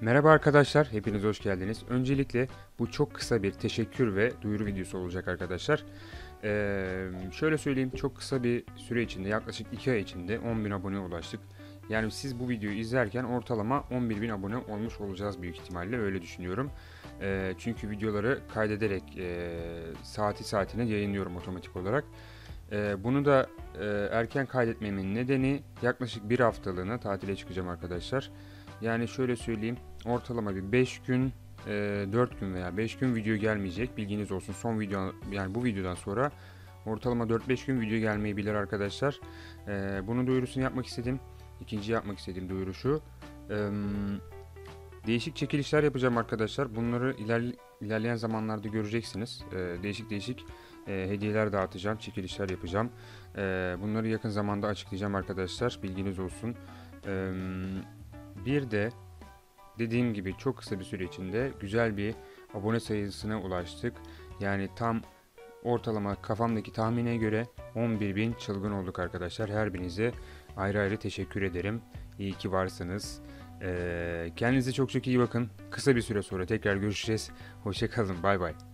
Merhaba arkadaşlar, hepiniz hoş geldiniz. Öncelikle bu çok kısa bir teşekkür ve duyuru videosu olacak arkadaşlar. Ee, şöyle söyleyeyim, çok kısa bir süre içinde, yaklaşık 2 ay içinde 10.000 aboneye ulaştık. Yani siz bu videoyu izlerken ortalama 11.000 abone olmuş olacağız büyük ihtimalle, öyle düşünüyorum. Ee, çünkü videoları kaydederek e, saati saatine yayınlıyorum otomatik olarak. Ee, bunu da e, erken kaydetmemin nedeni yaklaşık bir haftalığına tatile çıkacağım arkadaşlar. Yani şöyle söyleyeyim ortalama bir 5 gün e, 4 gün veya 5 gün video gelmeyecek bilginiz olsun. Son video yani bu videodan sonra ortalama 4-5 gün video gelmeyebilir arkadaşlar. E, bunun duyurusunu yapmak istedim. İkinci yapmak istediğim duyuru şu. E, değişik çekilişler yapacağım arkadaşlar. Bunları iler, ilerleyen zamanlarda göreceksiniz. E, değişik değişik e, hediyeler dağıtacağım çekilişler yapacağım. E, bunları yakın zamanda açıklayacağım arkadaşlar. Bilginiz olsun. E, bir de dediğim gibi çok kısa bir süre içinde güzel bir abone sayısına ulaştık. Yani tam ortalama kafamdaki tahmine göre 11.000 çılgın olduk arkadaşlar. Her birinize ayrı ayrı teşekkür ederim. İyi ki varsınız. Ee, kendinize çok çok iyi bakın. Kısa bir süre sonra tekrar görüşeceğiz. Hoşçakalın. Bay bay.